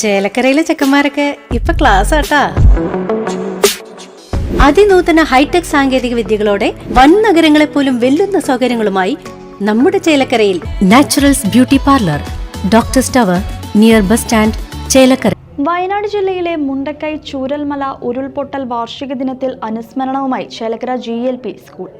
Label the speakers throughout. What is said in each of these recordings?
Speaker 1: ചേലക്കരയിലെ ചെക്കന്മാരൊക്കെ ഇപ്പൊ ക്ലാസ് ആട്ടാ. അതിനൂതന ഹൈടെക് സാങ്കേതിക വിദ്യകളോടെ വൻ നഗരങ്ങളെ പോലും വെല്ലുന്ന സൗകര്യങ്ങളുമായി നമ്മുടെ ചേലക്കരയിൽ Naturals beauty parlour doctor tower near bus stand Chelakkara.
Speaker 2: Wayanad ജില്ലയിലെ മുണ്ടക്കൈ ചൂരൽമല ഉരുൾപൊട്ടൽ വാർഷിക ദിനത്തിൽ അനുസ്മരണവുമായി Chelakkara G L P school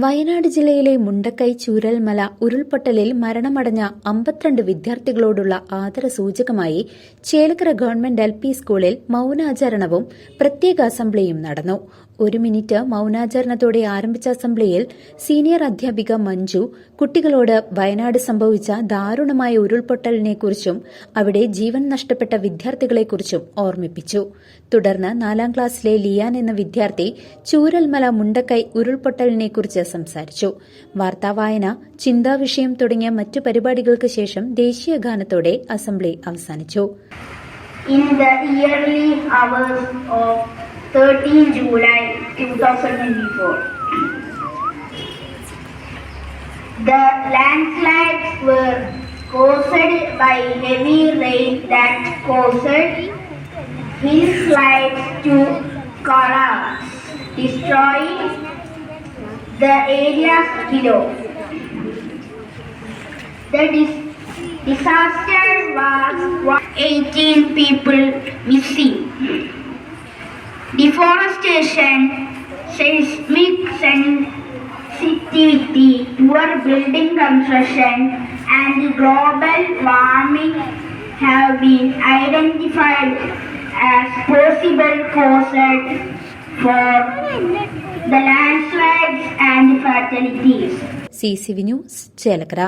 Speaker 3: Wayanad ജില്ലയിലെ മുണ്ടക്കൈ ചൂരൽമല ഉരുൾപൊട്ടലിൽ മരണമടഞ്ഞ അമ്പത്തിരണ്ട് വിദ്യാർത്ഥികളോടുള്ള ആദരസൂചകമായി ചേലക്കര ഗവൺമെന്റ് എൽ പി സ്കൂളിൽ മൌനാചരണവും പ്രത്യേക അസംബ്ലിയും നടന്നു. ഒരു മിനിറ്റ് മൌനാചരണത്തോടെ ആരംഭിച്ച അസംബ്ലിയിൽ സീനിയർ അധ്യാപിക മഞ്ജു കുട്ടികളോട് വയനാട് സംഭവിച്ച ദാരുണമായ ഉരുൾപൊട്ടലിനെക്കുറിച്ചും അവിടെ ജീവൻ നഷ്ടപ്പെട്ട വിദ്യാർത്ഥികളെക്കുറിച്ചും ഓർമ്മിപ്പിച്ചു. തുടർന്ന് നാലാം ക്ലാസ്സിലെ ലിയാൻ എന്ന വിദ്യാർത്ഥി ചൂരൽമല മുണ്ടക്കൈ ഉരുൾപൊട്ടലിനെക്കുറിച്ച് സംസാരിച്ചു വാർത്താവായന ചിന്താവിഷയം തുടങ്ങിയ മറ്റു പരിപാടികൾക്ക് ശേഷം ദേശീയ ഗാനത്തോടെ അസംബ്ലി അവസാനിച്ചു
Speaker 4: In the early hours of 13 July 2024, the landslides were caused by heavy rain that caused hillsides to collapse, destroying the area below. The dis- disaster was 18 people missing. Deforestation, seismic sensitivity, poor building construction, and global warming have been identified as possible causes for the landslides and fatalities.
Speaker 3: C C V news Chelakkara